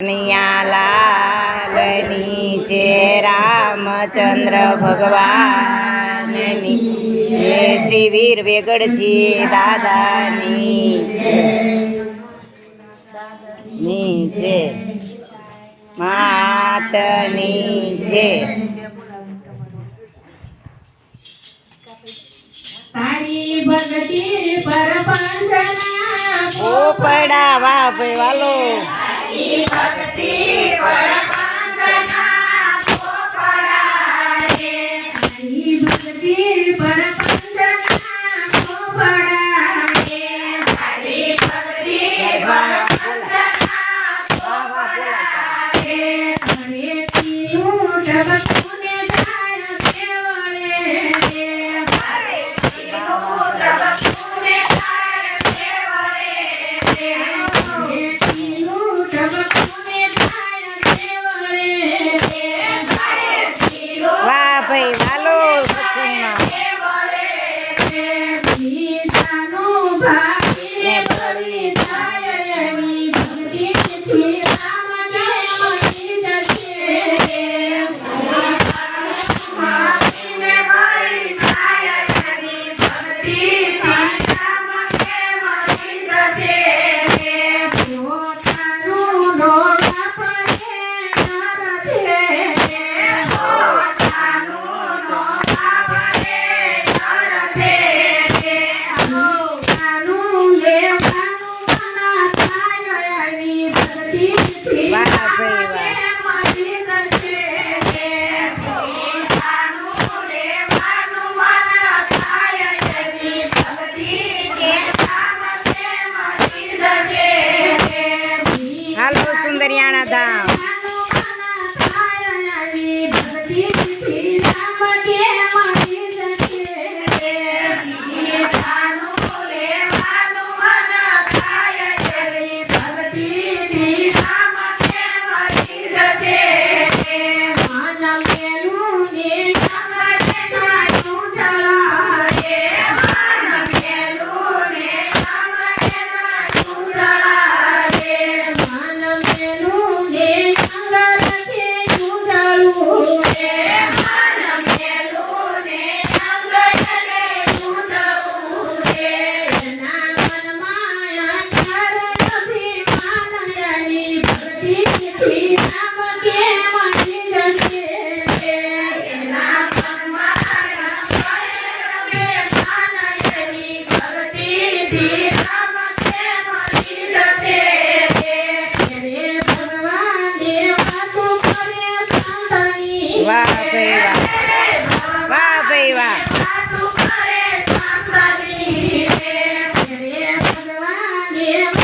કનૈયાલાલની જે રામચંદ્ર ભગવાનની જય શ્રી વીર વેગડજી દાદાની ની જે માતની જે તારી ભગતી પરપંથના પોપડા વાલો भक्ति पर વાહ ભાઈ વાહ ભાઈ વાહ વાહ ભાઈ વાહ Yeah.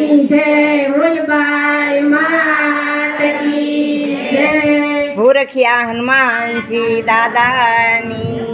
કી જય ભૂલબાઈ માત કી જય. ભૂરખિયા હનુમાનજી દાદાની.